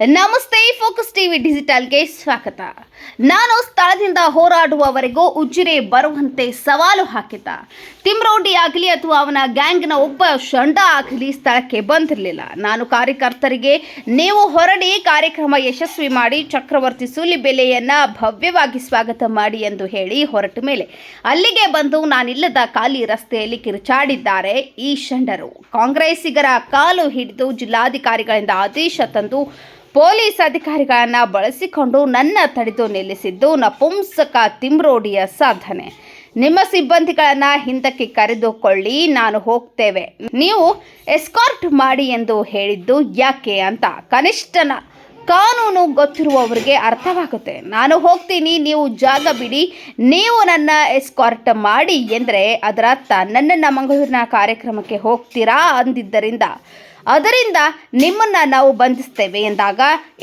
ನಮಸ್ತೆ, focus TV ಡಿಜಿಟಲ್ಗೆ ಸ್ವಾಗತ. ನಾನು ಸ್ಥಳದಿಂದ ಹೋರಾಡುವವರೆಗೂ ಉಜ್ಜಿರೆ ಬರುವಂತೆ ಸವಾಲು ಹಾಕಿದ್ದ. ತಿಮ್ರೋಡಿ ಆಗಲಿ ಅಥವಾ ಅವನ ಗ್ಯಾಂಗ್ನ ಒಬ್ಬ ಷಂಡ ಆಗಲಿ ಸ್ಥಳಕ್ಕೆ ಬಂದಿರಲಿಲ್ಲ. ನಾನು ಕಾರ್ಯಕರ್ತರಿಗೆ, ನೀವು ಹೊರಡಿ, ಕಾರ್ಯಕ್ರಮ ಯಶಸ್ವಿ ಮಾಡಿ, ಚಕ್ರವರ್ತಿ ಸೂಲಿ ಬೆಲೆಯನ್ನು ಭವ್ಯವಾಗಿ ಸ್ವಾಗತ ಮಾಡಿ ಎಂದು ಹೇಳಿ ಹೊರಟ ಮೇಲೆ, ಅಲ್ಲಿಗೆ ಬಂದು ನಾನಿಲ್ಲದ ಖಾಲಿ ರಸ್ತೆಯಲ್ಲಿ ಕಿರುಚಾಡಿದ್ದಾರೆ ಈ ಷಂಡರು. ಕಾಂಗ್ರೆಸ್ಸಿಗರ ಕಾಲು ಹಿಡಿದು ಜಿಲ್ಲಾಧಿಕಾರಿಗಳಿಂದ ಆದೇಶ ತಂದು ಪೊಲೀಸ್ ಅಧಿಕಾರಿಗಳನ್ನು ಬಳಸಿಕೊಂಡು ನನ್ನ ತಡೆದು ನಿಲ್ಲಿಸಿದ್ದು ನಪುಂಸಕ ತಿಮ್ರೋಡಿಯ ಸಾಧನೆ. ನಿಮ್ಮ ಸಿಬ್ಬಂದಿಗಳನ್ನು ಹಿಂದಕ್ಕೆ ಕರೆದುಕೊಳ್ಳಿ, ನಾನು ಹೋಗ್ತೇವೆ. ನೀವು ಎಸ್ಕಾರ್ಟ್ ಮಾಡಿ ಎಂದು ಹೇಳಿದ್ದು ಯಾಕೆ ಅಂತ ಕನಿಷ್ಠನ ಕಾನೂನು ಗೊತ್ತಿರುವವರಿಗೆ ಅರ್ಥವಾಗುತ್ತೆ. ನಾನು ಹೋಗ್ತೀನಿ, ನೀವು ಜಾಗ ಬಿಡಿ, ನೀವು ನನ್ನ ಎಸ್ಕಾರ್ಟ್ ಮಾಡಿ ಎಂದರೆ ಅದರ ಅರ್ಥ ನನ್ನನ್ನು ಮಂಗಳೂರಿನ ಕಾರ್ಯಕ್ರಮಕ್ಕೆ ಹೋಗ್ತೀರಾ ಅಂದಿದ್ದರಿಂದ ಅದರಿಂದ ನಿಮ್ಮನ್ನು ನಾವು ಬಂಧಿಸ್ತೇವೆ ಎಂದಾಗ,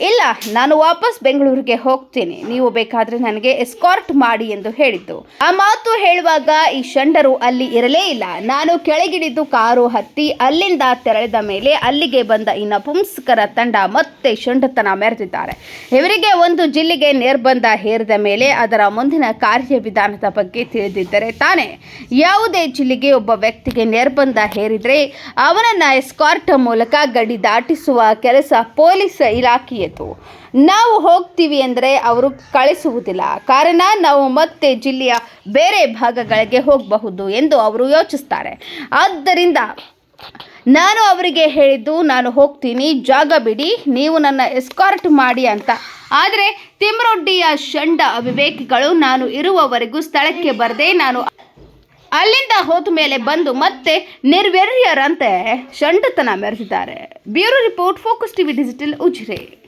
ಇಲ್ಲ, ನಾನು ವಾಪಸ್ ಬೆಂಗಳೂರಿಗೆ ಹೋಗ್ತೀನಿ, ನೀವು ಬೇಕಾದರೆ ನನಗೆ ಎಸ್ಕಾರ್ಟ್ ಮಾಡಿ ಎಂದು ಹೇಳಿದ್ದು. ಆ ಮಾತು ಹೇಳುವಾಗ ಈ ಷಂಡರು ಅಲ್ಲಿ ಇರಲೇ ಇಲ್ಲ. ನಾನು ಕೆಳಗಿಳಿದು ಕಾರು ಹತ್ತಿ ಅಲ್ಲಿಂದ ತೆರಳಿದ ಮೇಲೆ ಅಲ್ಲಿಗೆ ಬಂದ ಈ ನಪುಂಸಕರ ತಂಡ ಮತ್ತೆ ಷಂಡತನ ಮೆರೆದಿದ್ದಾರೆ. ಇವರಿಗೆ ಒಂದು ಜಿಲ್ಲೆಗೆ ನಿರ್ಬಂಧ ಹೇರಿದ ಮೇಲೆ ಅದರ ಮುಂದಿನ ಕಾರ್ಯವಿಧಾನದ ಬಗ್ಗೆ ತಿಳಿದಿದ್ದರೆ ತಾನೇ. ಯಾವುದೇ ಜಿಲ್ಲೆಗೆ ಒಬ್ಬ ವ್ಯಕ್ತಿಗೆ ನಿರ್ಬಂಧ ಹೇರಿದರೆ ಅವನನ್ನು ಎಸ್ಕಾರ್ಟ್ ಮೂಲಕ ಗಡಿ ದಾಟಿಸುವ ಕೆಲಸ ಪೊಲೀಸ್ ಇಲಾಖೆಯದು ನಾವು ಹೋಗ್ತೀವಿ ಅಂದರೆ ಅವರು ಕಳಿಸುವುದಿಲ್ಲ. ಕಾರಣ ನಾವು ಮತ್ತೆ ಜಿಲ್ಲೆಯ ಬೇರೆ ಭಾಗಗಳಿಗೆ ಹೋಗಬಹುದು ಎಂದು ಅವರು ಯೋಚಿಸ್ತಾರೆ. ಆದ್ದರಿಂದ ನಾನು ಅವರಿಗೆ ಹೇಳಿದ್ದು, ನಾನು ಹೋಗ್ತೀನಿ, ಜಾಗ ಬಿಡಿ, ನೀವು ನನ್ನ ಎಸ್ಕಾರ್ಟ್ ಮಾಡಿ ಅಂತ. ಆದರೆ ತಿಮ್ರೊಡ್ಡಿಯ ಷಂಡ ಅವಿವೇಕಿಗಳು, ನಾನು ಇರುವವರೆಗೂ ಸ್ಥಳಕ್ಕೆ ಬರದೆ ನಾನು ಅಲ್ಲಿಂದ ಹೋದ ಮೇಲೆ ಬಂದು ಮತ್ತೆ ನಿರ್ವೀರ್ಯರಂತೆ ಷಂಡತನ ಮೆರೆದಿದ್ದಾರೆ. Bureau report focus TV digital Ujire.